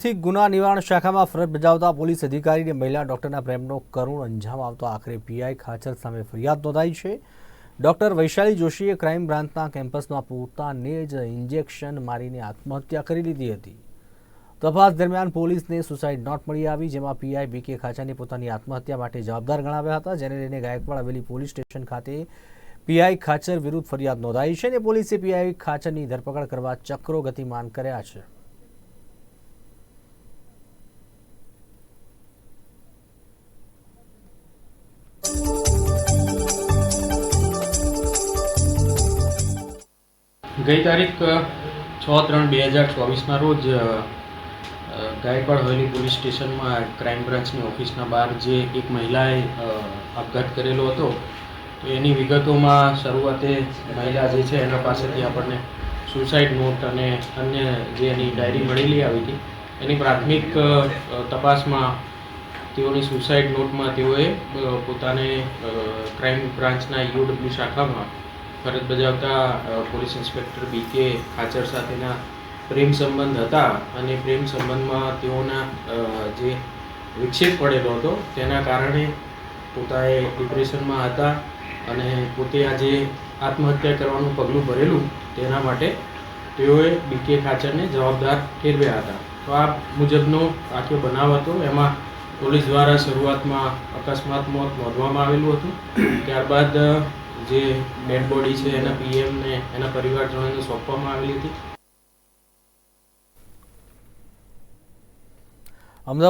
થી ગુના નિવારણ શાખામાં ફરજ બજાવતા પોલીસ અધિકારીને મહિલા ડોક્ટરના પ્રેમનો કરુણ અંજામ આવતો આખરે પીઆઈ ખાચર સામે ફરિયાદ નોંધાઈ છે. ડોક્ટર વૈશાલી જોશીએ ક્રાઇમ બ્રાન્ચના કેમ્પસમાં પોતાને જ ઇન્જેક્શન મારીને આત્મહત્યા કરી લીધી હતી. તપાસ દરમિયાન પોલીસને સુસાઇડ નોટ મળી આવી, જેમાં પીઆઈ બીકે ખાચાને પોતાની આત્મહત્યા માટે જવાબદાર ગણાવ્યા હતા, જેને લઈને ગાયકવાડ હવેલી પોલીસ સ્ટેશન ખાતે પીઆઈ ખાચર વિરુદ્ધ ફરિયાદ નોંધાઈ છે અને પોલીસે પીઆઈ ખાચરની ધરપકડ કરવા ચક્રો ગતિમાન કર્યા છે. ગઈ તારીખ છ ત્રણ બે હજાર ચોવીસના રોજ ગાયકવાડ હવેલી પોલીસ સ્ટેશનમાં ક્રાઇમ બ્રાન્ચની ઓફિસના બહાર જે એક મહિલાએ આપઘાત કરેલો હતો, તો એની વિગતોમાં શરૂઆતે મહિલા જે છે એના પાસેથી આપણને સુસાઇડ નોટ અને અન્ય જે એની ડાયરી મળેલી આવી હતી, એની પ્રાથમિક તપાસમાં તેઓની સુસાઇડ નોટમાં તેઓએ પોતાને ક્રાઇમ બ્રાન્ચના યુડબ્લ્યુ શાખામાં ફરજ બજાવતા પોલીસ ઇન્સ્પેક્ટર બી કે ખાચર સાથેના પ્રેમ સંબંધ હતા અને પ્રેમ સંબંધમાં તેઓના જે વિક્ષેપ પડેલો હતો તેના કારણે પોતાએ ડિપ્રેશનમાં હતા અને પોતે આજે આત્મહત્યા કરવાનું પગલું ભરેલું તેના માટે તેઓએ બી કે ખાચરને જવાબદાર ઠેરવ્યા હતા. તો આ મુજબનો આખો બનાવ હતો. એમાં પોલીસ દ્વારા શરૂઆતમાં અકસ્માત મોત નોંધવામાં આવેલું હતું. ત્યારબાદ જે ડેડ બોડી છે એના પીએમને એના પરિવારજનોને સોંપવામાં આવેલી હતી.